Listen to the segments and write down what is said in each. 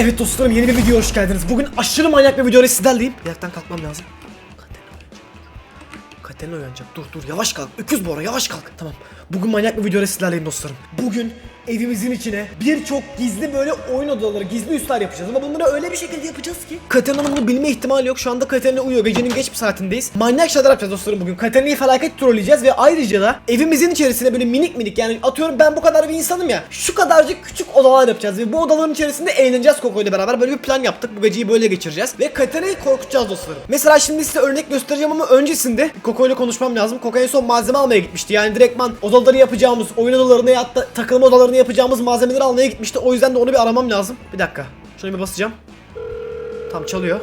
Evet dostlarım yeni bir videoya hoş geldiniz. Bugün aşırı manyak bir videoyla sizlerleyim. Yataktan kalkmam lazım. Katerina uyanacak. Dur dur yavaş kalk. Öküz Bora yavaş kalk. Tamam. Bugün manyak bir videoyla sizlerleyim dostlarım. Bugün evimizin içine birçok gizli böyle oyun odaları, gizli üsler yapacağız. Ama bunları öyle bir şekilde yapacağız ki Katerina'nın bunu bilme ihtimali yok. Şu anda Katerina uyuyor. Gecenin geç bir saatindeyiz. Manyak şeyler yapacağız dostlarım bugün. Katerina'yı felaket trolleyeceğiz ve ayrıca da evimizin içerisine böyle minik minik yani atıyorum ben bu kadar bir insanım ya. Şu kadarcık küçük odalar yapacağız ve bu odaların içerisinde eğleneceğiz Koko ile beraber. Böyle bir plan yaptık. Bu geceyi böyle geçireceğiz ve Katerina'yı korkutacağız dostlarım. Mesela şimdi size örnek göstereceğim ama öncesinde Koko ile konuşmam lazım. Koko en son malzeme almaya gitmişti. Yani direktman odaları yapacağımız, oyun odalarını ya da takılma odalarını yapacağımız malzemeleri almaya gitmişti. O yüzden de onu bir aramam lazım. Bir dakika. Şöyle bir basacağım. Tam çalıyor.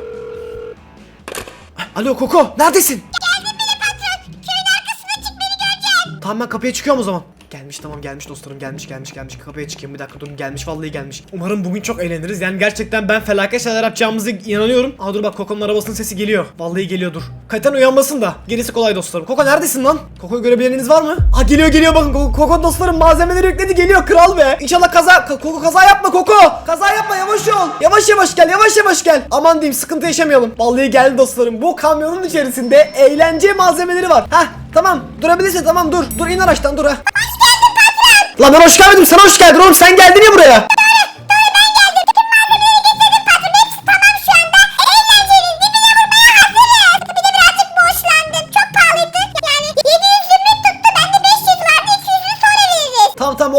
Alo Koko, neredesin? Tamam ben kapıya çıkıyorum o zaman. Gelmiş tamam gelmiş dostlarım gelmiş gelmiş gelmiş kapıya çıkayım bir dakika durun gelmiş vallahi gelmiş. Umarım bugün çok eğleniriz yani gerçekten ben felaket şeyler yapacağımızı inanıyorum. Aa dur bak Koko'nun arabasının sesi geliyor. Vallahi geliyor dur. Kaytan uyanmasın da gerisi kolay dostlarım. Koko neredesin lan? Koko'yu görebileniniz var mı? Ha geliyor geliyor bakın Koko, Koko dostlarım malzemeleri yükledi geliyor kral be. İnşallah kaza Ka- Koko kaza yapma Koko. Kaza yapma yavaş ol. Yavaş yavaş gel yavaş yavaş gel. Aman diyeyim sıkıntı yaşamayalım. Vallahi geldi dostlarım. Bu kamyonun içerisinde eğlence malzemeleri var. Hah tamam durabilirsin tamam dur. Dur in araçtan dur ha. Lan ben hoş gelmedim sen hoş geldin oğlum sen geldin ya buraya.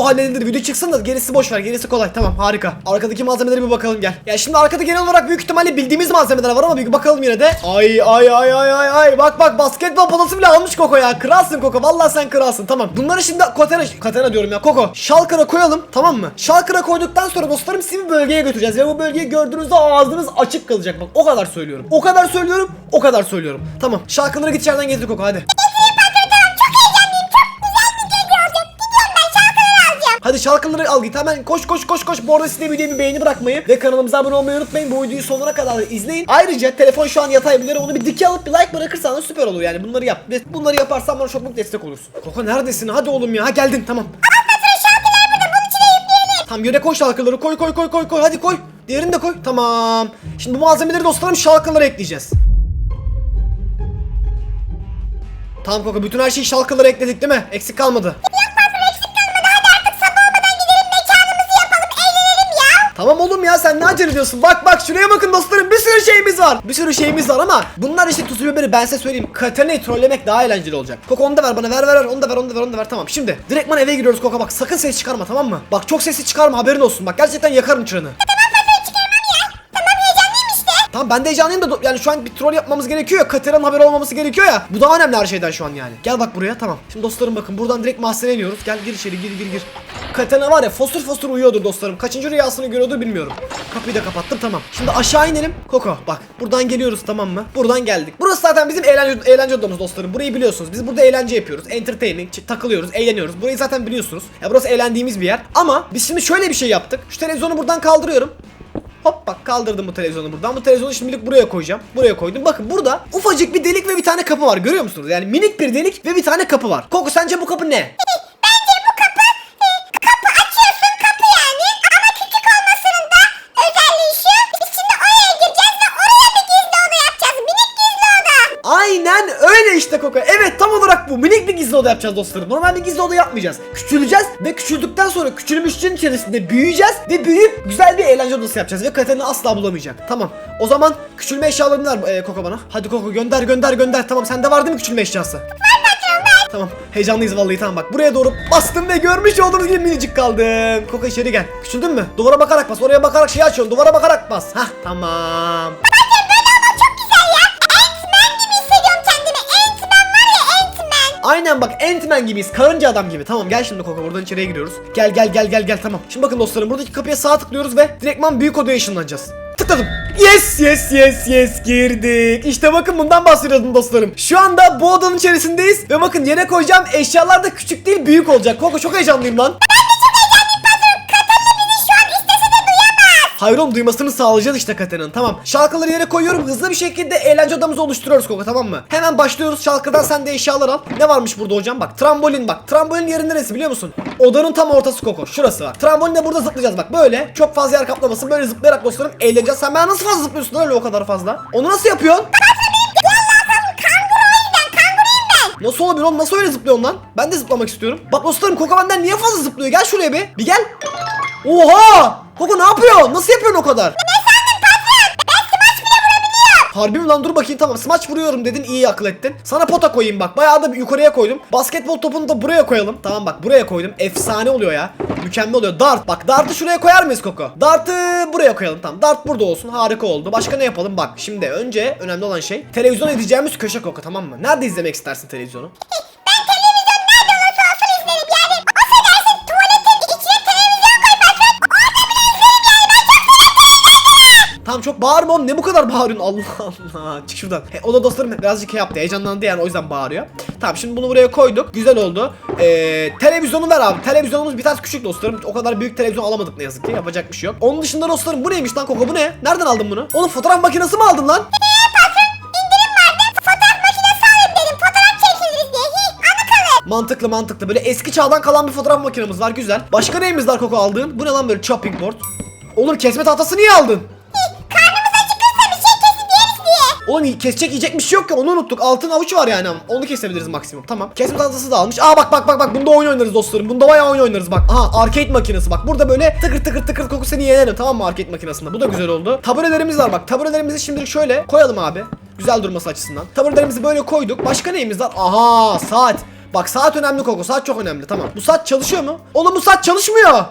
O halledilir. Video çıksın da gerisi boş ver gerisi kolay. Tamam harika. Arkadaki malzemelere bir bakalım gel. Ya şimdi arkada genel olarak büyük ihtimalle bildiğimiz malzemeler var ama bir bakalım yine de. Ay ay ay ay ay ay. Bak bak basketbol potası bile almış Koko ya. Kralsın Koko vallahi sen kralsın. Tamam. Bunları şimdi Katana, Katana diyorum ya. Koko Şalkır'a koyalım tamam mı? Şalkır'a koyduktan sonra dostlarım sizi bir bölgeye götüreceğiz Ve bu bölgeyi gördüğünüzde ağzınız açık kalacak. Bak o kadar söylüyorum. O kadar söylüyorum o kadar söylüyorum. Tamam Şalkır'ları git içeriden getir Koko hadi Hadi şarkıları al git hemen koş koş koş koş. Bu arada size videoyu bir beğeni bırakmayı ve kanalımıza abone olmayı unutmayın. Bu videoyu sonuna kadar izleyin. Ayrıca telefon şu an yatay bilir onu bir dike alıp bir like bırakırsan da süper olur yani. Bunları yap. Ve bunları yaparsan bana çok mutlu destek olursun. Koko neredesin? Hadi oğlum ya. Ha geldin tamam. Tamam yöne koy şarkıları koy koy koy koy koy hadi koy. Diğerini de koy. Tamam. Şimdi bu malzemeleri dostlarım şarkılara ekleyeceğiz. Tamam Koko bütün her şeyi şalkılara ekledik değil mi? Eksik kalmadı. Tamam oğlum ya sen ne acele ediyorsun? Bak bak şuraya bakın dostlarım bir sürü şeyimiz var. Bir sürü şeyimiz var ama bunlar işte tuzu biberi ben size söyleyeyim. Katana'yı trollemek daha eğlenceli olacak. Koko onu da ver bana ver ver ver onu da ver onu da ver onu da ver tamam. Şimdi direktman eve giriyoruz Koko bak sakın ses çıkarma tamam mı? Bak çok sesi çıkarma haberin olsun bak gerçekten yakarım çırını. Tamam ben de heyecanlıyım da yani şu an bir troll yapmamız gerekiyor ya Katera'nın haberi olmaması gerekiyor ya. Bu daha önemli her şeyden şu an yani. Gel bak buraya tamam. Şimdi dostlarım bakın buradan direkt mahzene iniyoruz Gel gir içeri gir gir gir. Katana var ya fosur fosur uyuyordur dostlarım. Kaçıncı rüyasını görüyordur bilmiyorum. Kapıyı da kapattım tamam. Şimdi aşağı inelim. Koko bak buradan geliyoruz tamam mı? Buradan geldik. Burası zaten bizim eğlence, eğlence odamız dostlarım. Burayı biliyorsunuz. Biz burada eğlence yapıyoruz. Entertainment ç- takılıyoruz eğleniyoruz. Burayı zaten biliyorsunuz. Ya burası eğlendiğimiz bir yer. Ama biz şimdi şöyle bir şey yaptık. Şu televizyonu buradan kaldırıyorum Hop bak kaldırdım bu televizyonu buradan. Bu televizyonu şimdilik buraya koyacağım. Buraya koydum. Bakın burada ufacık bir delik ve bir tane kapı var. Görüyor musunuz? Yani minik bir delik ve bir tane kapı var. Koku sence bu kapı ne? Bence bu kapı e, kapı açıyorsun kapı yani ama küçük olmasının da özelliği şu içinde oraya gireceğiz ve oraya bir gizli oda yapacağız minik gizli oda. Aynen öyle işte Koko. Evet tam bu. Minik bir gizli oda yapacağız dostlarım. Normal bir gizli oda yapmayacağız. Küçüleceğiz ve küçüldükten sonra küçülmüşlüğün içerisinde büyüyeceğiz ve büyüyüp güzel bir eğlence odası yapacağız ve Katerina asla bulamayacak. Tamam. O zaman küçülme eşyalarını ver e, Koko bana. Hadi Koko gönder gönder gönder. Tamam sende var değil mi küçülme eşyası? Tamam heyecanlıyız vallahi tamam bak buraya doğru bastım ve görmüş olduğunuz gibi minicik kaldım. Koko içeri gel. Küçüldün mü? Duvara bakarak bas. Oraya bakarak şey açıyorsun. Duvara bakarak bas. Hah tamam. Aynen bak Ant-Man gibiyiz. Karınca adam gibi. Tamam gel şimdi Koko buradan içeriye giriyoruz. Gel gel gel gel gel tamam. Şimdi bakın dostlarım buradaki kapıya sağ tıklıyoruz ve direktman büyük odaya ışınlanacağız. Tıkladım. Yes yes yes yes girdik. İşte bakın bundan bahsediyordum dostlarım. Şu anda bu odanın içerisindeyiz ve bakın yere koyacağım eşyalar da küçük değil büyük olacak. Koko çok heyecanlıyım lan. Oğlum duymasını sağlayacağız işte Katena'nın tamam. Şalkıları yere koyuyorum hızlı bir şekilde eğlence odamızı oluşturuyoruz Koko tamam mı? Hemen başlıyoruz şalkıdan sen de eşyalar al. Ne varmış burada hocam bak trambolin bak. Trambolin yeri neresi biliyor musun? Odanın tam ortası Koko şurası var. Trambolinle burada zıplayacağız bak böyle. Çok fazla yer kaplamasın böyle zıplayarak dostlarım eğleneceğiz. Sen ben nasıl fazla zıplıyorsun öyle o kadar fazla? Onu nasıl yapıyorsun? Nasıl olabilir oğlum? Nasıl öyle zıplıyorsun lan? Ben de zıplamak istiyorum. Bak dostlarım Koko benden niye fazla zıplıyor? Gel şuraya bir. Bir gel. Oha! Koko ne yapıyor? Nasıl yapıyorsun o kadar? Harbi mi lan dur bakayım tamam smaç vuruyorum dedin iyi akıl ettin. Sana pota koyayım bak bayağı da yukarıya koydum. Basketbol topunu da buraya koyalım. Tamam bak buraya koydum. Efsane oluyor ya. Mükemmel oluyor. Dart bak dartı şuraya koyar mıyız Koko? Dartı buraya koyalım tamam. Dart burada olsun harika oldu. Başka ne yapalım bak şimdi önce önemli olan şey televizyon edeceğimiz köşe Koko tamam mı? Nerede izlemek istersin televizyonu? Tamam çok bağırma oğlum ne bu kadar bağırıyorsun Allah Allah çık şuradan. He, o da dostlarım birazcık şey yaptı heyecanlandı yani o yüzden bağırıyor. Tamam şimdi bunu buraya koyduk güzel oldu. Ee, televizyonu ver abi televizyonumuz biraz küçük dostlarım o kadar büyük televizyon alamadık ne yazık ki yapacak bir şey yok. Onun dışında dostlarım bu neymiş lan Koko bu ne? Nereden aldın bunu? Oğlum fotoğraf makinesi mi aldın lan? Kalır. Mantıklı mantıklı böyle eski çağdan kalan bir fotoğraf makinemiz var güzel. Başka neyimiz var Koko aldığın? Bu ne lan böyle chopping board? Oğlum kesme tahtası niye aldın? Oğlum kesecek yiyecek bir şey yok ki onu unuttuk. Altın avuç var yani onu kesebiliriz maksimum. Tamam. Kesme tahtası da almış. Aa bak bak bak bak bunda oyun oynarız dostlarım. Bunda bayağı oyun oynarız bak. Aha arcade makinesi bak. Burada böyle tıkır tıkır tıkır koku seni yenerim tamam mı arcade makinesinde. Bu da güzel oldu. Taburelerimiz var bak. Taburelerimizi şimdilik şöyle koyalım abi. Güzel durması açısından. Taburelerimizi böyle koyduk. Başka neyimiz var? Aha saat. Bak saat önemli Koko. Saat çok önemli. Tamam. Bu saat çalışıyor mu? Oğlum bu saat çalışmıyor.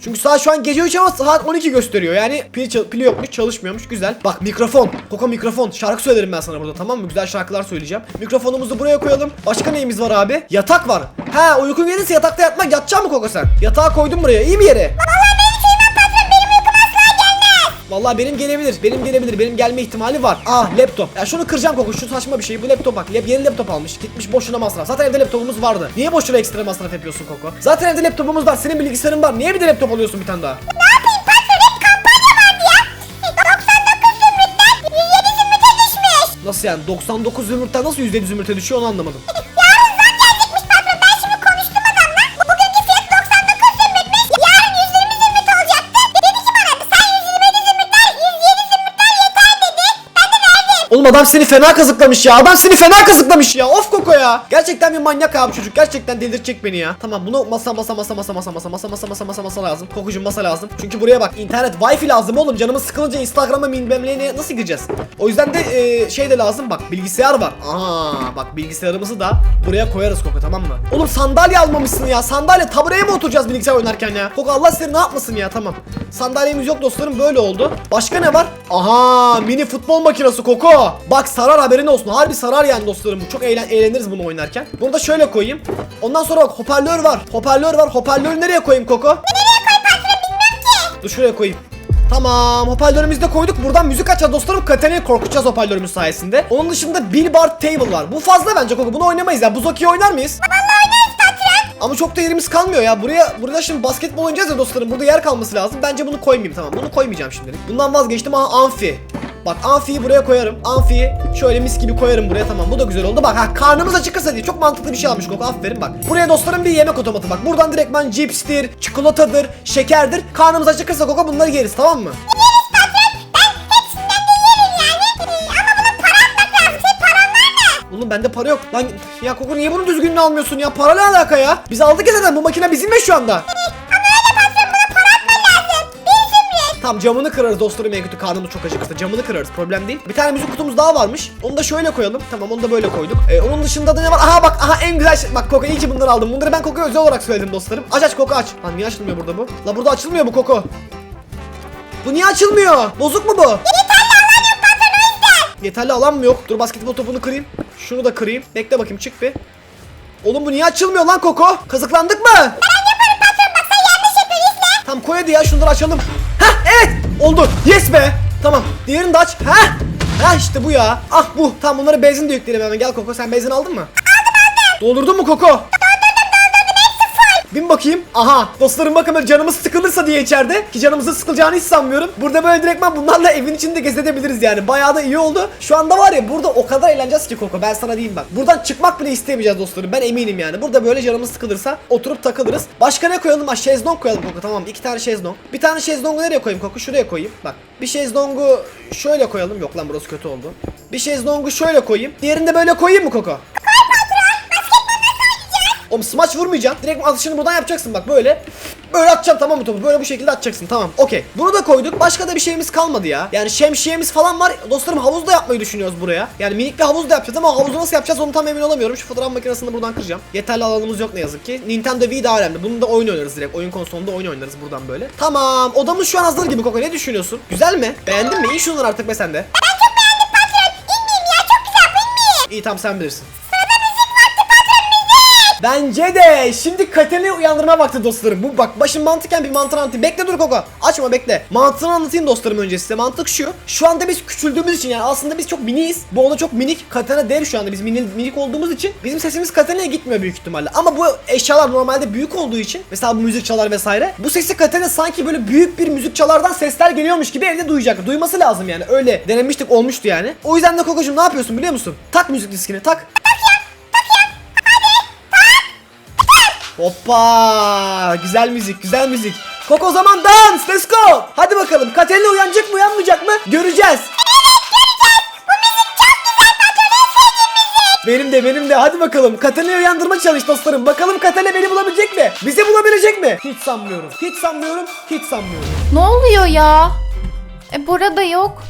Çünkü saat şu an gece 3 ama saat 12 gösteriyor. Yani pil, pili yokmuş, çalışmıyormuş. Güzel. Bak mikrofon. Koko mikrofon. Şarkı söylerim ben sana burada tamam mı? Güzel şarkılar söyleyeceğim. Mikrofonumuzu buraya koyalım. Başka neyimiz var abi? Yatak var. Ha uykun gelirse yatakta yatmak yatacak mı Koko sen? Yatağı koydum buraya. İyi bir yere. Vallahi benim gelebilir. Benim gelebilir. Benim gelme ihtimali var. Ah laptop. Ya şunu kıracağım Koko. Şu saçma bir şey. Bu laptop bak. Lap, yeni laptop almış. Gitmiş boşuna masraf. Zaten evde laptopumuz vardı. Niye boşuna ekstra masraf yapıyorsun Koko? Zaten evde laptopumuz var. Senin bilgisayarın var. Niye bir de laptop alıyorsun bir tane daha? Ne yapayım patron hep kampanya vardı ya. 99 zümrütten 107 zümrüte düşmüş. Nasıl yani? 99 zümrütten nasıl %100 zümrüte düşüyor onu anlamadım. Adam seni fena kazıklamış ya. Adam seni fena kazıklamış ya. Of Koko ya. Gerçekten bir manyak abi çocuk. Gerçekten delirtecek beni ya. Tamam bunu masa masa masa masa masa masa masa masa masa masa masa lazım. Kokucum masa lazım. Çünkü buraya bak internet wifi lazım oğlum. Canımız sıkılınca Instagram'a bilmem nasıl gireceğiz? O yüzden de e, şey de lazım bak bilgisayar var. Aa bak bilgisayarımızı da buraya koyarız Koko tamam mı? Oğlum sandalye almamışsın ya. Sandalye tabureye mi oturacağız bilgisayar oynarken ya? Koko Allah seni ne yapmasın ya tamam. Sandalyemiz yok dostlarım böyle oldu. Başka ne var? Aha mini futbol makinesi Koko. Bak sarar haberin olsun. Harbi sarar yani dostlarım. Çok eğlen eğleniriz bunu oynarken. Bunu da şöyle koyayım. Ondan sonra bak hoparlör var. Hoparlör var. Hoparlörü nereye koyayım Koko? Nereye koy patron bilmem ki. Dur şuraya koyayım. Tamam hoparlörümüzü de koyduk. Buradan müzik açacağız dostlarım. Katena'yı korkutacağız hoparlörümüz sayesinde. Onun dışında Billboard Table var. Bu fazla bence Koko. Bunu oynamayız ya. Buzoki'yi oynar mıyız? Vallahi oynarız. Ama çok da yerimiz kalmıyor ya. Buraya burada şimdi basketbol oynayacağız ya dostlarım. Burada yer kalması lazım. Bence bunu koymayayım tamam. Bunu koymayacağım şimdilik. Bundan vazgeçtim. Aha amfi. Bak amfiyi buraya koyarım. Amfiyi şöyle mis gibi koyarım buraya tamam. Bu da güzel oldu. Bak ha karnımız acıkırsa diye çok mantıklı bir şey almış Koko. Aferin bak. Buraya dostlarım bir yemek otomatı bak. Buradan direktman cipstir, çikolatadır, şekerdir. Karnımız acıkırsa Koko bunları yeriz tamam mı? Oğlum bende para yok. Lan ya Koko niye bunun düzgününü almıyorsun ya? Para ne alaka ya? Biz aldık ya zaten bu makine bizim ya şu anda. Ama öyle patron buna para atman lazım. Bir zümrüt. Tamam camını kırarız dostlarım en kötü karnımız çok acıkırsa camını kırarız problem değil. Bir tane müzik kutumuz daha varmış. Onu da şöyle koyalım. Tamam onu da böyle koyduk. Ee, onun dışında da ne var? Aha bak aha en güzel şey. Bak Koko iyi ki bunları aldım. Bunları ben Koko'ya özel olarak söyledim dostlarım. Aç aç Koko aç. Lan niye açılmıyor burada bu? La burada açılmıyor bu Koko. Bu niye açılmıyor? Bozuk mu bu? Yeterli alan yok patron o yüzden. Yeterli alan mı yok? Dur basketbol topunu kırayım. Şunu da kırayım. Bekle bakayım çık bir. Oğlum bu niye açılmıyor lan Koko? Kazıklandık mı? Ben yaparım patron bak sen yanlış yapıyorsun izle. Tamam koy hadi ya şunları açalım. Hah evet oldu. Yes be. Tamam diğerini de aç. Hah. Ha işte bu ya. Ah bu. Tamam bunları benzin de yükleyelim hemen. Gel Koko sen benzin aldın mı? Aldım aldım. Doldurdun mu Koko? Bin bakayım. Aha dostlarım bakın böyle canımız sıkılırsa diye içeride ki canımızın sıkılacağını hiç sanmıyorum. Burada böyle direktmen bunlarla evin içinde gezebiliriz yani. Bayağı da iyi oldu. Şu anda var ya burada o kadar eğleneceğiz ki Koko ben sana diyeyim bak. Buradan çıkmak bile istemeyeceğiz dostlarım. Ben eminim yani. Burada böyle canımız sıkılırsa oturup takılırız. Başka ne koyalım? Ha şezlong koyalım Koko tamam. iki tane şezlong. Bir tane şezlongu nereye koyayım Koko? Şuraya koyayım. Bak bir şezlongu şöyle koyalım. Yok lan burası kötü oldu. Bir şezlongu şöyle koyayım. Diğerini de böyle koyayım mı Koko? Oğlum smaç vurmayacaksın. Direkt atışını buradan yapacaksın bak böyle. Böyle atacağım tamam mı topu? Böyle bu şekilde atacaksın tamam. Okey. Bunu da koyduk. Başka da bir şeyimiz kalmadı ya. Yani şemsiyemiz falan var. Dostlarım havuz da yapmayı düşünüyoruz buraya. Yani minik bir havuz da yapacağız ama havuzu nasıl yapacağız onu tam emin olamıyorum. Şu fotoğraf makinesini buradan kıracağım. Yeterli alanımız yok ne yazık ki. Nintendo Wii daha önemli. Bunu da oyun oynarız direkt. Oyun konsolunda oyun oynarız buradan böyle. Tamam. Odamız şu an hazır gibi Koko. Ne düşünüyorsun? Güzel mi? Beğendin mi? İyi şunlar artık be sen de. Ben çok beğendim patron. İnmeyeyim ya çok güzel inmeyeyim. İyi tamam sen bilirsin. Bence de. Şimdi Katen'i uyandırma vakti dostlarım. Bu bak başım mantıken bir mantığını anlatayım. Bekle dur Koko. Açma bekle. Mantığını anlatayım dostlarım önce size. Mantık şu. Şu anda biz küçüldüğümüz için yani aslında biz çok miniyiz. Bu oda çok minik. Katana dev şu anda. Biz mini, minik olduğumuz için bizim sesimiz Katana'ya gitmiyor büyük ihtimalle. Ama bu eşyalar normalde büyük olduğu için mesela bu müzik çalar vesaire. Bu sesi Katana sanki böyle büyük bir müzik çalardan sesler geliyormuş gibi evde duyacak. Duyması lazım yani. Öyle denemiştik olmuştu yani. O yüzden de Koko'cum ne yapıyorsun biliyor musun? Tak müzik diskini tak. Hoppa! Güzel müzik, güzel müzik. Koko zaman dans, let's go. Hadi bakalım. Katerina uyanacak mı, uyanmayacak mı? Göreceğiz. Benim de benim de hadi bakalım Katalina'yı uyandırma çalış dostlarım Bakalım Katalina beni bulabilecek mi? Bizi bulabilecek mi? Hiç sanmıyorum Hiç sanmıyorum Hiç sanmıyorum Ne oluyor ya? E Bora da yok.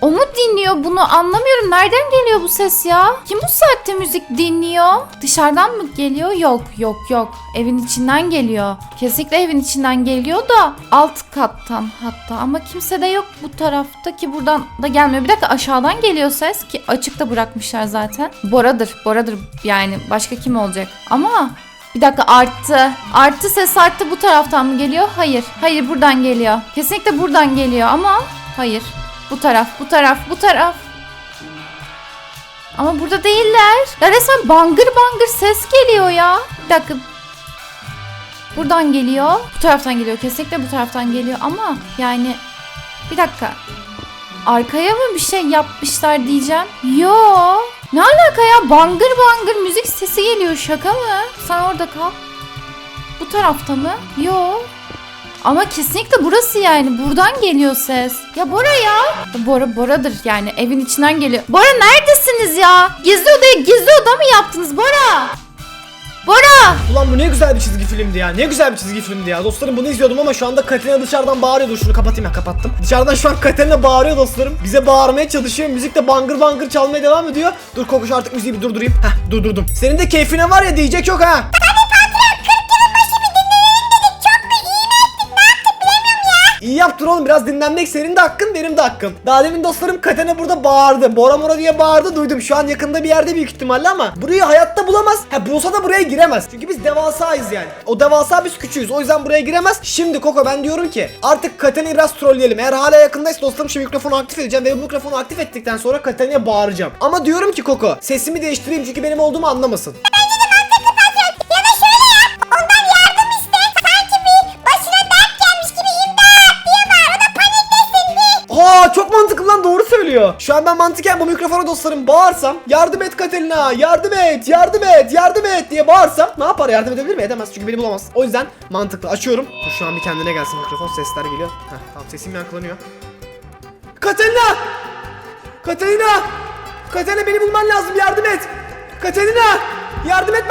O mu dinliyor bunu anlamıyorum. Nereden geliyor bu ses ya? Kim bu saatte müzik dinliyor? Dışarıdan mı geliyor? Yok yok yok. Evin içinden geliyor. Kesinlikle evin içinden geliyor da alt kattan hatta. Ama kimse de yok bu tarafta ki buradan da gelmiyor. Bir dakika aşağıdan geliyor ses ki açıkta bırakmışlar zaten. Bora'dır Bora'dır yani başka kim olacak? Ama bir dakika arttı. Arttı ses arttı bu taraftan mı geliyor? Hayır. Hayır buradan geliyor. Kesinlikle buradan geliyor ama hayır. Bu taraf, bu taraf, bu taraf. Ama burada değiller. Ya resmen bangır bangır ses geliyor ya. Bir dakika. Buradan geliyor. Bu taraftan geliyor. Kesinlikle bu taraftan geliyor ama yani bir dakika. Arkaya mı bir şey yapmışlar diyeceğim. Yo. Ne alaka ya? Bangır bangır müzik sesi geliyor. Şaka mı? Sen orada kal. Bu tarafta mı? Yo. Ama kesinlikle burası yani. Buradan geliyor ses. Ya Bora ya. Bora Bora'dır yani. Evin içinden geliyor. Bora neredesiniz ya? Gizli odaya gizli oda mı yaptınız Bora? Bora! Ulan bu ne güzel bir çizgi filmdi ya Ne güzel bir çizgi filmdi ya Dostlarım bunu izliyordum ama şu anda Katerina dışarıdan bağırıyordu Şunu kapatayım ya kapattım Dışarıdan şu an Katerina bağırıyor dostlarım Bize bağırmaya çalışıyor Müzik de bangır bangır çalmaya devam ediyor Dur Kokuş artık müziği bir durdurayım Heh durdurdum Senin de keyfine var ya diyecek yok ha İyi yaptın oğlum biraz dinlenmek senin de hakkın benim de hakkım. Daha demin dostlarım Katene burada bağırdı. Bora Mora diye bağırdı duydum. Şu an yakında bir yerde büyük ihtimalle ama burayı hayatta bulamaz. Ha bulsa da buraya giremez. Çünkü biz devasayız yani. O devasa biz küçüğüz. O yüzden buraya giremez. Şimdi Koko ben diyorum ki artık Katene'yi biraz trolleyelim. Eğer hala yakındaysa dostlarım şu mikrofonu aktif edeceğim ve bu mikrofonu aktif ettikten sonra Katene'ye bağıracağım. Ama diyorum ki Koko sesimi değiştireyim çünkü benim olduğumu anlamasın. Şu an ben mantıken bu mikrofona dostlarım bağırsam yardım et Katerina yardım et yardım et yardım et diye bağırsam ne yapar yardım edebilir mi? Edemez çünkü beni bulamaz. O yüzden mantıklı açıyorum. Dur şu an bir kendine gelsin mikrofon sesler geliyor. Heh, tamam sesim yankılanıyor. Katerina! Katerina! Katerina beni bulman lazım yardım et. Katerina! Yardım lazım.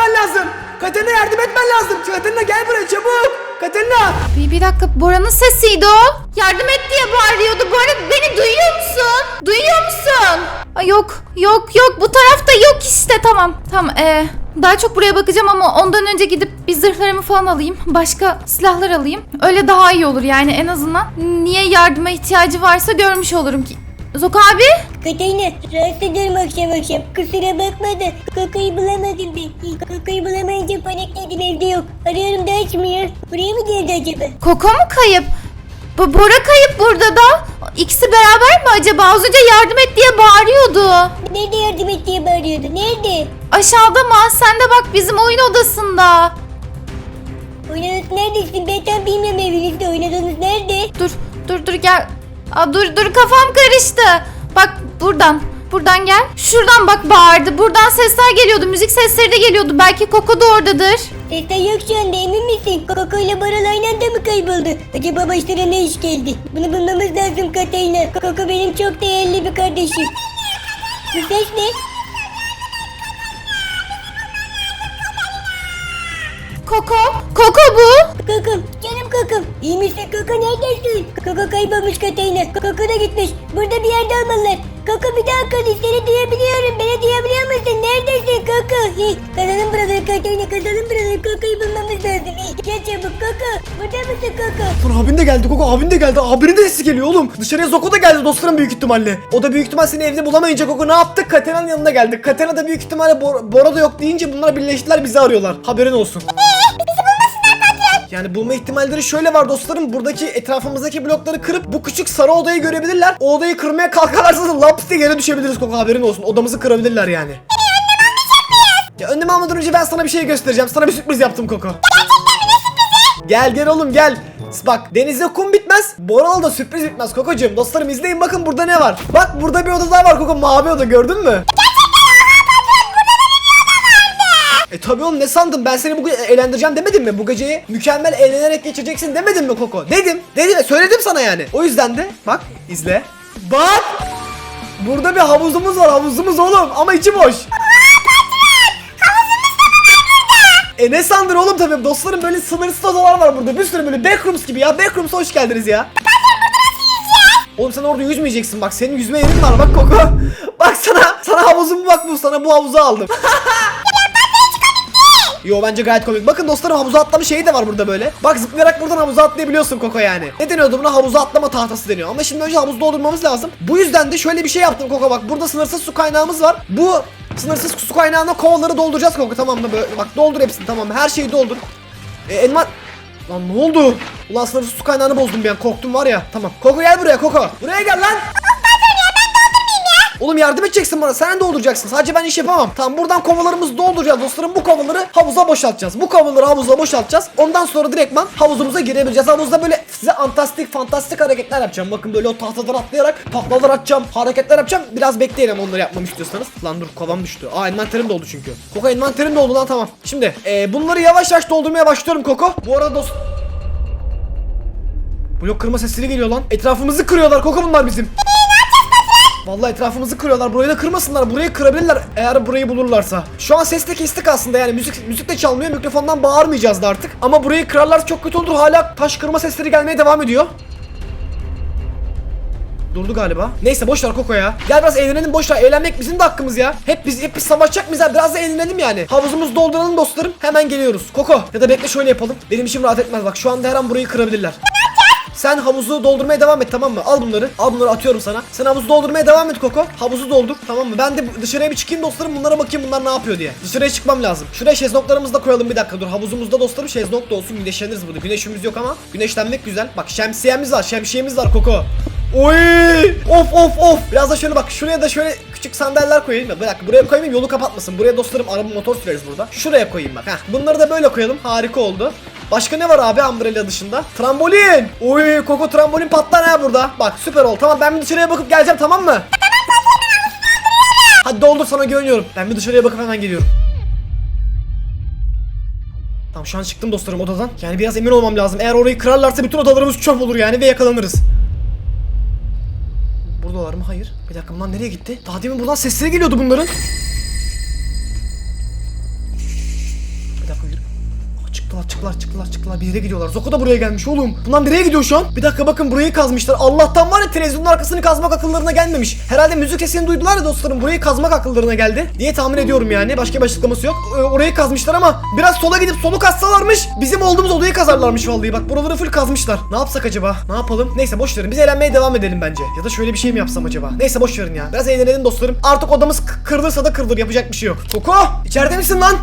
Katerina yardım etmen lazım. Katerina gel buraya çabuk. Katerina! Bir, bir dakika Bora'nın sesiydi o. Yardım et diye bağırıyordu. Bora beni duyuyor musun? Duyuyor musun? Ay, yok yok yok bu tarafta yok işte tamam. Tamam ee, daha çok buraya bakacağım ama ondan önce gidip bir zırhlarımı falan alayım. Başka silahlar alayım. Öyle daha iyi olur yani en azından. Niye yardıma ihtiyacı varsa görmüş olurum ki. Zok abi? Katerina rahatsız ediyorum akşam akşam. Kusura bakma da kakayı bulamadım ben. Kakayı bulamayınca panikledim evde yok. Arıyorum da açmıyor. Buraya mı geldi acaba? Koko mu kayıp? Bu Bora kayıp burada da. İkisi beraber mi acaba? Az önce yardım et diye bağırıyordu. Nerede yardım et diye bağırıyordu? Nerede? Aşağıda mı? Sen de bak bizim oyun odasında. Oynadınız neredesin? Ben tam bilmiyorum evinizde. Oynadınız nerede? Dur dur dur gel. Aa, dur dur kafam karıştı. Bak buradan. Buradan gel. Şuradan bak bağırdı. Buradan sesler geliyordu. Müzik sesleri de geliyordu. Belki Koko da oradadır. Sesler yok şu anda emin misin? Koko ile Baral aynı anda mı kayboldu? Acaba başlarına ne iş geldi? Bunu bulmamız lazım Katerina. Koko benim çok değerli bir kardeşim. Bu ses ne? Koko. Koko bu. Kokum, canım kokum. İyi misin Koko neredesin? Koko kaybolmuş Katerina. Koko da gitmiş. Burada bir yerde olmalılar. Koko bir konuş. Seni duyabiliyorum. Beni duyabiliyor musun? Neredesin Koko? Hey, kazalım buraları Katerina. Kazalım buraları. Koko'yu bulmamız lazım. Hey, gel çabuk Koko. Burada mısın Koko? Lan abin de geldi Koko abin de geldi. Abinin de sesi geliyor oğlum. Dışarıya Zoko da geldi dostlarım büyük ihtimalle. O da büyük ihtimal seni evde bulamayınca Koko ne yaptık? Katena'nın yanına geldik. Katena da büyük ihtimalle Bor- Bora da yok deyince bunlar birleştiler bizi arıyorlar. Haberin olsun. Yani bulma ihtimalleri şöyle var dostlarım. Buradaki etrafımızdaki blokları kırıp bu küçük sarı odayı görebilirler. O odayı kırmaya kalkarlarsa da laps diye yere düşebiliriz Koko haberin olsun. Odamızı kırabilirler yani. Ya önlem almadan önce ben sana bir şey göstereceğim. Sana bir sürpriz yaptım Koko. Gel gel oğlum gel. Bak denizde kum bitmez. Boralı da sürpriz bitmez Kokocuğum. Dostlarım izleyin bakın burada ne var. Bak burada bir oda daha var Koko mavi oda gördün mü? E tabi oğlum ne sandın? Ben seni bugün eğlendireceğim demedim mi bu geceyi? Mükemmel eğlenerek geçeceksin demedim mi Koko? Dedim. Dedim söyledim sana yani. O yüzden de bak izle. Bak! Burada bir havuzumuz var havuzumuz oğlum. Ama içi boş. E ne sandın oğlum tabii? Dostlarım böyle sınırsız odalar var burada. Bir sürü böyle backrooms gibi ya. Backrooms'a hoş geldiniz ya. Oğlum sen orada yüzmeyeceksin. Bak senin yüzme yerin var. Bak Koko. Bak sana sana havuzum bak bu. Sana bu havuzu aldım Yo bence gayet komik. Bakın dostlarım havuza atlama şeyi de var burada böyle. Bak zıplayarak buradan havuza atlayabiliyorsun Koko yani. Ne deniyordu buna? Havuza atlama tahtası deniyor. Ama şimdi önce havuzu doldurmamız lazım. Bu yüzden de şöyle bir şey yaptım Koko bak. Burada sınırsız su kaynağımız var. Bu sınırsız su kaynağına kovaları dolduracağız Koko tamam mı? Böyle, bak doldur hepsini tamam? Her şeyi doldur. E, elma... Lan ne oldu? Ulan sınırsız su kaynağını bozdum bir an. Korktum var ya. Tamam. Koko gel buraya Koko. Buraya gel lan. Oğlum yardım edeceksin bana. Sen dolduracaksın. Sadece ben iş yapamam. Tamam buradan kovalarımızı dolduracağız dostlarım. Bu kovaları havuza boşaltacağız. Bu kovaları havuza boşaltacağız. Ondan sonra direktman havuzumuza girebileceğiz. Havuzda böyle size fantastik fantastik hareketler yapacağım. Bakın böyle o tahtadan atlayarak taklalar atacağım. Hareketler yapacağım. Biraz bekleyelim onları yapmamı istiyorsanız. Lan dur kovam düştü. Aa envanterim doldu çünkü. Koko envanterim doldu lan tamam. Şimdi e, bunları yavaş yavaş doldurmaya başlıyorum Koko. Bu arada dost... Blok kırma sesleri geliyor lan. Etrafımızı kırıyorlar Koko bunlar bizim. Vallahi etrafımızı kırıyorlar. Burayı da kırmasınlar. Burayı kırabilirler eğer burayı bulurlarsa. Şu an sesle kestik aslında yani müzik müzik de çalmıyor. Mikrofondan bağırmayacağız da artık. Ama burayı kırarlar çok kötü olur. Hala taş kırma sesleri gelmeye devam ediyor. Durdu galiba. Neyse boş ver Koko ya. Gel biraz eğlenelim boş ver. Eğlenmek bizim de hakkımız ya. Hep biz hep biz savaşacak mıyız ya? Biraz da eğlenelim yani. Havuzumuzu dolduralım dostlarım. Hemen geliyoruz. Koko ya da bekle şöyle yapalım. Benim içim rahat etmez bak. Şu anda her an burayı kırabilirler. Sen havuzu doldurmaya devam et tamam mı? Al bunları. Al bunları atıyorum sana. Sen havuzu doldurmaya devam et Koko. Havuzu doldur tamam mı? Ben de dışarıya bir çıkayım dostlarım bunlara bakayım bunlar ne yapıyor diye. Dışarıya çıkmam lazım. Şuraya şezlonglarımızı da koyalım bir dakika dur. Havuzumuzda dostlarım şezlong da olsun güneşleniriz burada. Güneşimiz yok ama güneşlenmek güzel. Bak şemsiyemiz var şemsiyemiz var Koko. Oy! Of of of! Biraz da şöyle bak şuraya da şöyle küçük sandalyeler koyayım ya. Dakika buraya koyayım yolu kapatmasın. Buraya dostlarım araba motor süreriz burada. Şuraya koyayım bak. Heh, bunları da böyle koyalım. Harika oldu. Başka ne var abi umbrella dışında? Trambolin! Oy Koko trambolin patlar ha burada. Bak süper oldu. Tamam ben bir dışarıya bakıp geleceğim tamam mı? Hadi doldur sana güveniyorum. Ben bir dışarıya bakıp hemen geliyorum. Tamam şu an çıktım dostlarım odadan. Yani biraz emin olmam lazım. Eğer orayı kırarlarsa bütün odalarımız çöp olur yani ve yakalanırız. Buradalar mı? Hayır. Bir dakika bunlar nereye gitti? Daha demin buradan sesleri geliyordu bunların. Çıktılar çıktılar çıktılar bir yere gidiyorlar. Zoko da buraya gelmiş oğlum. Bunlar nereye gidiyor şu an? Bir dakika bakın burayı kazmışlar. Allah'tan var ya televizyonun arkasını kazmak akıllarına gelmemiş. Herhalde müzik sesini duydular ya dostlarım. Burayı kazmak akıllarına geldi. Diye tahmin ediyorum yani. Başka bir açıklaması yok. Ee, orayı kazmışlar ama biraz sola gidip solu kazsalarmış. Bizim olduğumuz odayı kazarlarmış vallahi. Bak buraları full kazmışlar. Ne yapsak acaba? Ne yapalım? Neyse boş verin. Biz eğlenmeye devam edelim bence. Ya da şöyle bir şey mi yapsam acaba? Neyse boş verin ya. Biraz eğlenelim dostlarım. Artık odamız kırılırsa da kırılır. Yapacak bir şey yok. Koko! içeride misin lan?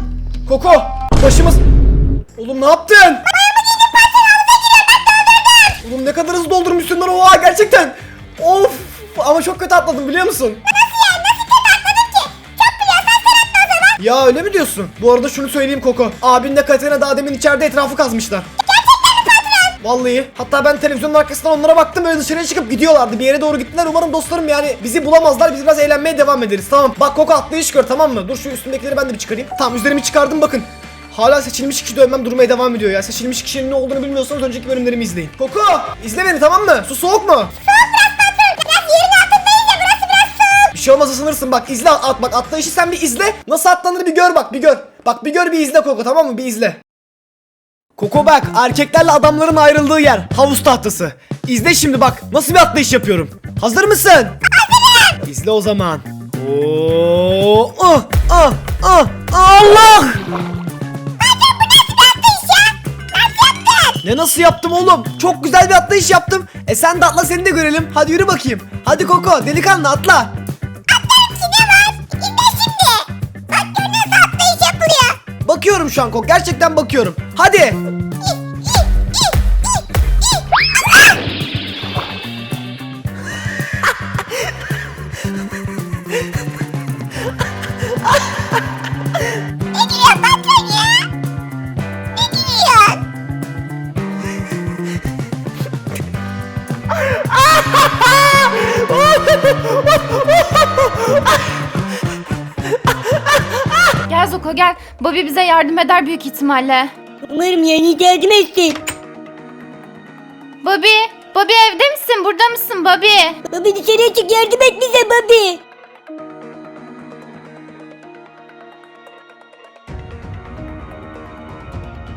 Koko! Başımız... Oğlum ne yaptın? Oğlum ne kadar hızlı doldurmuşsun lan oha gerçekten. Of ama çok kötü atladım biliyor musun? Ya öyle mi diyorsun? Bu arada şunu söyleyeyim Koko. Abinle Katerina daha demin içeride etrafı kazmışlar. Vallahi. Hatta ben televizyonun arkasından onlara baktım öyle dışarıya çıkıp gidiyorlardı. Bir yere doğru gittiler. Umarım dostlarım yani bizi bulamazlar. Biz biraz eğlenmeye devam ederiz. Tamam. Bak Koko atlayış gör tamam mı? Dur şu üstündekileri ben de bir çıkarayım. Tamam üzerimi çıkardım bakın. Hala seçilmiş kişi dönmem durmaya devam ediyor ya. Seçilmiş kişinin ne olduğunu bilmiyorsanız önceki bölümlerimi izleyin. Koko izle beni tamam mı? Su soğuk mu? Bir şey olmaz ısınırsın bak izle at bak atlayışı sen bir izle. Nasıl atlanır bir gör bak bir gör. Bak bir gör bir izle Koko tamam mı bir izle. Koko bak erkeklerle adamların ayrıldığı yer havuz tahtası. İzle şimdi bak nasıl bir atlayış yapıyorum. Hazır mısın? Hazırım. İzle o zaman. Oo, ah, ah, ah, Allah! Ne nasıl yaptım oğlum? Çok güzel bir atlayış yaptım. E sen de atla seni de görelim. Hadi yürü bakayım. Hadi Koko delikanlı atla. Bakıyorum şu an Koko gerçekten bakıyorum. Hadi. Zoko gel. Bobby bize yardım eder büyük ihtimalle. Umarım yani yardım etsin. Bobby, Bobby evde misin? Burada mısın Bobby? Baba dışarıya çık yardım et bize Bobby.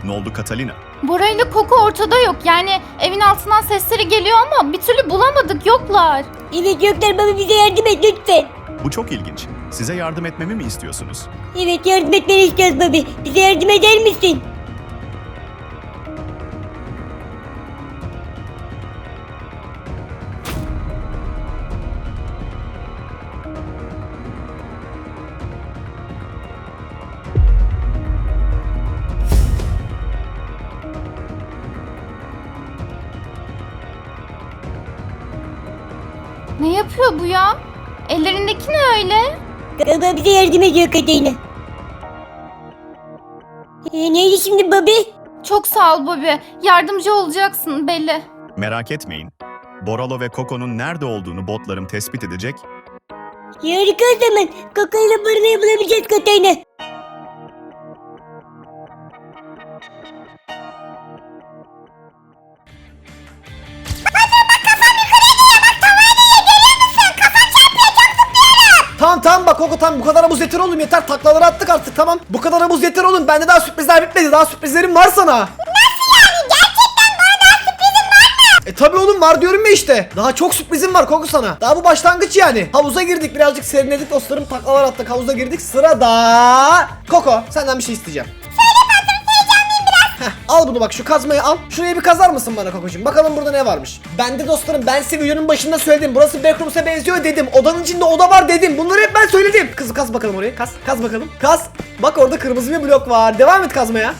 Ne oldu Catalina? Bora ile Koko ortada yok. Yani evin altından sesleri geliyor ama bir türlü bulamadık yoklar. Evet yoklar baba bize yardım et lütfen. Bu çok ilginç. Size yardım etmemi mi istiyorsunuz? Evet yardım etmeni istiyoruz Bobby. Bize yardım eder misin? Baba bize yardım ediyor Katerina. E, neydi şimdi Bobby? Çok sağ ol Bobby. Yardımcı olacaksın belli. Merak etmeyin. Boralo ve Coco'nun nerede olduğunu botlarım tespit edecek Harika o zaman. İle barınayı bulabileceğiz Katerina. Tamam tamam bak Koko tamam bu kadar havuz yeter oğlum yeter taklaları attık artık tamam. Bu kadar havuz yeter oğlum bende daha sürprizler bitmedi daha sürprizlerim var sana. Nasıl yani? Gerçekten bana daha sürprizin var mı? E tabi oğlum var diyorum ya işte. Daha çok sürprizim var Koko sana. Daha bu başlangıç yani. Havuza girdik birazcık serinledik dostlarım taklalar attık havuza girdik. Sırada Koko senden bir şey isteyeceğim. Heh, al bunu bak şu kazmayı al. Şuraya bir kazar mısın bana Kokocuğum? Bakalım burada ne varmış. Ben de dostlarım ben size videonun başında söyledim. Burası Backrooms'a benziyor dedim. Odanın içinde oda var dedim. Bunları hep ben söyledim. Kızı kaz bakalım oraya. Kaz. Kaz bakalım. Kaz. Bak orada kırmızı bir blok var. Devam et kazmaya.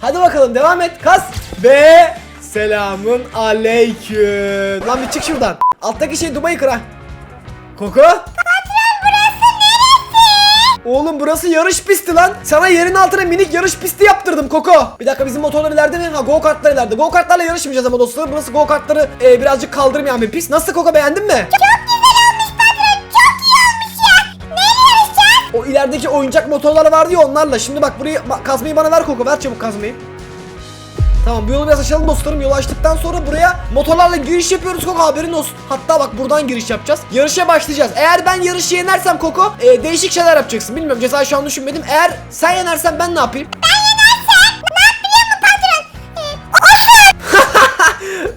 Hadi bakalım devam et. Kas. Ve selamun aleyküm. Lan bir çık şuradan. Alttaki şey dumayı kıra. Koko? Oğlum burası yarış pisti lan. Sana yerin altına minik yarış pisti yaptırdım Koko. Bir dakika bizim motorlar ileride mi? Ha go kartlar ileride. Go kartlarla yarışmayacağız ama dostlarım. Burası go kartları e, birazcık kaldırmayan bir pist. Nasıl Koko beğendin mi? Çok güzel olmuş patron. Çok iyi olmuş ya. Neyle yarışacağız? O ilerideki oyuncak motorlar vardı ya onlarla. Şimdi bak burayı bak, kazmayı bana ver Koko. Ver çabuk kazmayı. Tamam bu yolu biraz açalım dostlarım. Yolu açtıktan sonra buraya motorlarla giriş yapıyoruz Koko haberin olsun. Hatta bak buradan giriş yapacağız. Yarışa başlayacağız. Eğer ben yarışı yenersem Koko e, değişik şeyler yapacaksın. Bilmiyorum cezayı şu an düşünmedim. Eğer sen yenersen ben ne yapayım?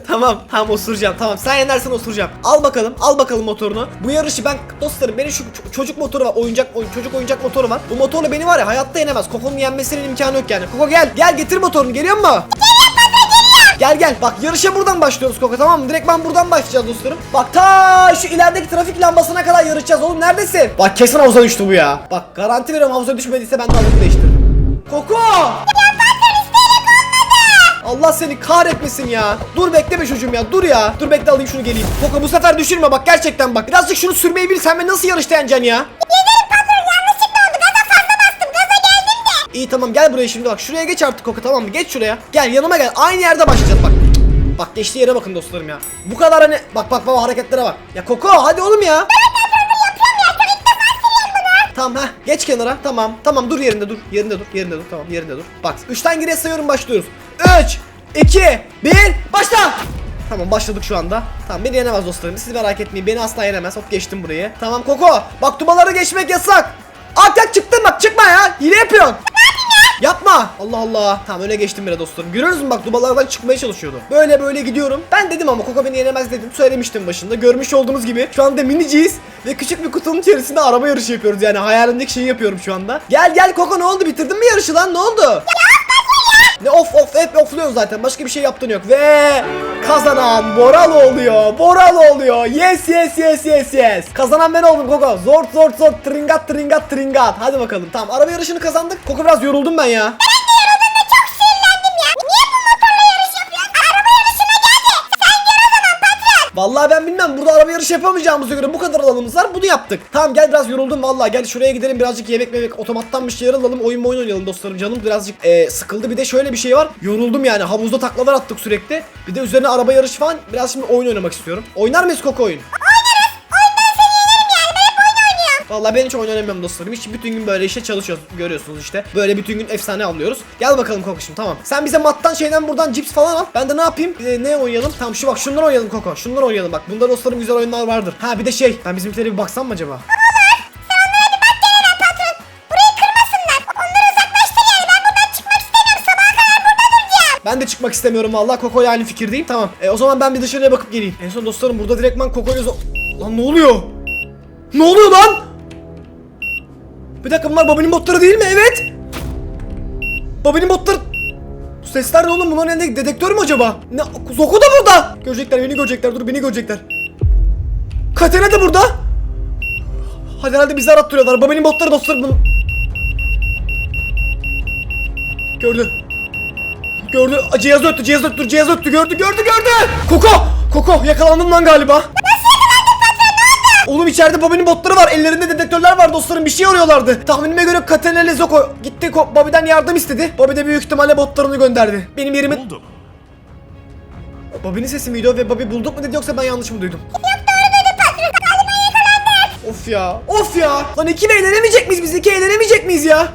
Tamam tamam osuracağım tamam sen yenersen osuracağım Al bakalım al bakalım motorunu Bu yarışı ben dostlarım benim şu ço- çocuk motoru var oyuncak oy- çocuk oyuncak motoru var Bu motorla beni var ya hayatta yenemez Koko'nun yenmesinin imkanı yok yani Koko gel gel getir motorunu geliyor mu? Gel gel bak yarışa buradan başlıyoruz Koko tamam mı? Direkt ben buradan başlayacağız dostlarım. Bak ta şu ilerideki trafik lambasına kadar yarışacağız oğlum neredesin? Bak kesin havuza düştü bu ya. Bak garanti veriyorum havuza düşmediyse ben de havuzu değiştiririm. Koko! Allah seni kahretmesin ya. Dur bekleme çocuğum ya dur ya. Dur bekle alayım şunu geleyim. Koko bu sefer düşürme bak gerçekten bak. Birazcık şunu sürmeyi bil sen beni nasıl yarışta yeneceksin ya? Yenerim İyi tamam gel buraya şimdi bak. Şuraya geç artık Koko tamam mı? Geç şuraya. Gel yanıma gel. Aynı yerde başlayacağız bak. Bak geçtiği yere bakın dostlarım ya. Bu kadar hani bak bak bak hareketlere bak. Ya Koko hadi oğlum ya. Tamam ha geç kenara tamam tamam dur yerinde dur yerinde dur yerinde dur tamam yerinde dur bak 3'ten geriye sayıyorum başlıyoruz 3 2 1 başla Tamam başladık şu anda Tamam beni yenemez dostlarım siz merak etmeyin beni asla yenemez hop geçtim burayı Tamam Koko bak dubalara geçmek yasak Artık çıktın bak çıkma ya hile yapıyorsun Yapma. Allah Allah. Tamam öne geçtim bile dostlarım. Görüyorsunuz mu bak dubalardan çıkmaya çalışıyordu. Böyle böyle gidiyorum. Ben dedim ama Koko beni yenemez dedim. Söylemiştim başında. Görmüş olduğunuz gibi şu anda miniciyiz ve küçük bir kutunun içerisinde araba yarışı yapıyoruz. Yani hayalimdeki şeyi yapıyorum şu anda. Gel gel Koko ne oldu? Bitirdin mi yarışı lan? Ne oldu? Ne of of hep ofluyoruz zaten. Başka bir şey yaptığın yok. Ve kazanan Boral oluyor. Boral oluyor. Yes yes yes yes yes. Kazanan ben oldum Koko. Zor zor zor. Tringat tringat tringat. Hadi bakalım. Tamam araba yarışını kazandık. Koko biraz yoruldum ben ya. Vallahi ben bilmem. Burada araba yarışı yapamayacağımıza göre bu kadar alanımız var. Bunu yaptık. Tamam gel biraz yoruldum vallahi. Gel şuraya gidelim birazcık yemek memek otomattan bir şeyler alalım. Oyun oyun oynayalım dostlarım. Canım birazcık e, sıkıldı. Bir de şöyle bir şey var. Yoruldum yani. Havuzda taklalar attık sürekli. Bir de üzerine araba yarışı falan. Biraz şimdi oyun oynamak istiyorum. Oynar mıyız Koko oyun? Vallahi ben hiç oyun oynamıyorum dostlarım. Hiç bütün gün böyle işte çalışıyoruz. Görüyorsunuz işte. Böyle bütün gün efsane avlıyoruz. Gel bakalım Koko'şum tamam. Sen bize mattan şeyden buradan cips falan al. Ben de ne yapayım? Ee, ne oynayalım? Tamam şu bak şunları oynayalım Koko. Şunları oynayalım bak. Bunda dostlarım güzel oyunlar vardır. Ha bir de şey. Ben bizimkilere bir baksam mı acaba? Ben buradan çıkmak istemiyorum. Sabaha kadar burada duracağım. Ben de çıkmak istemiyorum vallahi Koko ile aynı fikirdeyim. Tamam. E, o zaman ben bir dışarıya bakıp geleyim. En son dostlarım burada direktman Koko ile Lan ne oluyor? Ne oluyor lan? Bir dakika bunlar Bobby'nin botları değil mi? Evet. Bobby'nin botları... Bu sesler ne oğlum? Bunların elinde dedektör mü acaba? Ne? Zoku da burada. Görecekler beni görecekler. Dur beni görecekler. Katena da burada. Hadi herhalde bizi arattırıyorlar. Bobby'nin botları dostlarım. bunu- Gördü. Gördü. Cihaz öttü, cihaz öttü, cihaz öttü. Gördü, gördü, gördü. Koko! Koko yakalandım lan galiba. Nasıl yakalandın patron? Ne oldu? Oğlum içeride Bobby'nin botları var. Ellerinde dedektörler var dostlarım. Bir şey arıyorlardı. Tahminime göre Katerina ile Zoko gitti Bobby'den yardım istedi. Bobby de büyük ihtimalle botlarını gönderdi. Benim yerimi... Buldum. Bobby'nin sesi miydi o ve Bobby bulduk mu dedi yoksa ben yanlış mı duydum? Of ya. Of ya. Lan iki eğlenemeyecek miyiz biz? İki eğlenemeyecek miyiz ya?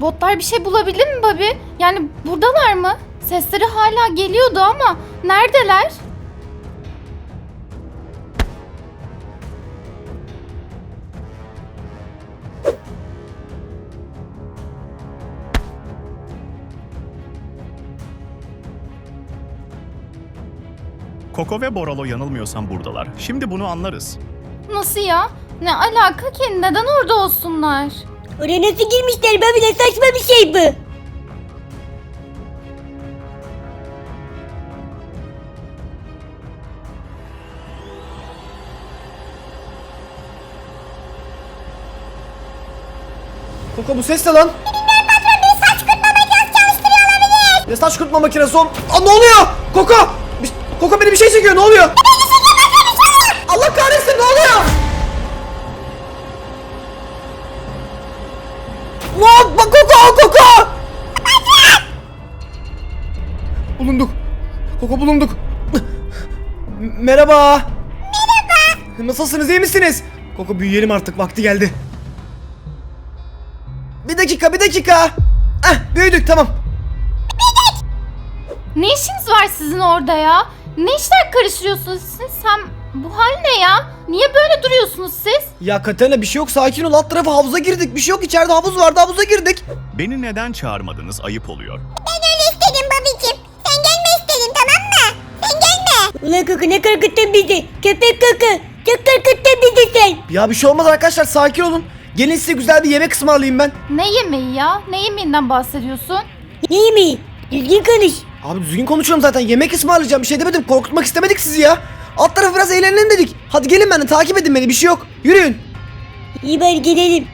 Botlar bir şey bulabilir mi Bobby? Yani buradalar mı? Sesleri hala geliyordu ama neredeler? Koko ve Boralo yanılmıyorsam buradalar. Şimdi bunu anlarız. Nasıl ya? Ne alaka ki? Neden orada olsunlar? Oraya nasıl girmişler be bile saçma bir şey bu. Koko bu ses ne lan? Ne saç kurutma makinesi o? Aa, ne oluyor? Koko! Koko beni bir şey çekiyor ne oluyor? Allah kahretsin ne oluyor? Lan bak Koko Koko! Bulunduk. Koko bulunduk. Merhaba. Merhaba. Nasılsınız iyi misiniz? Koko büyüyelim artık vakti geldi. Bir dakika bir dakika. Ah büyüdük tamam. Ne işiniz var sizin orada ya? Ne işler karıştırıyorsunuz siz? Sen bu hal ne ya? Niye böyle duruyorsunuz siz? Ya Katerina bir şey yok sakin ol alt tarafı havuza girdik bir şey yok içeride havuz vardı havuza girdik. Beni neden çağırmadınız ayıp oluyor. Ben öyle istedim babacım. Sen gelme istedim tamam mı? Sen gelme. Ulan koku ne korkuttun bizi. Köpek koku. Çok korkuttun bizi sen. Ya bir şey olmaz arkadaşlar sakin olun. Gelin size güzel bir yemek ısmarlayayım ben. Ne yemeği ya? Ne yemeğinden bahsediyorsun? İyi mi? Düzgün konuş. Abi düzgün konuşuyorum zaten yemek ısmarlayacağım bir şey demedim korkutmak istemedik sizi ya. Alt tarafı biraz eğlenelim dedik. Hadi gelin beni takip edin beni bir şey yok. Yürüyün. İyi bari gelelim.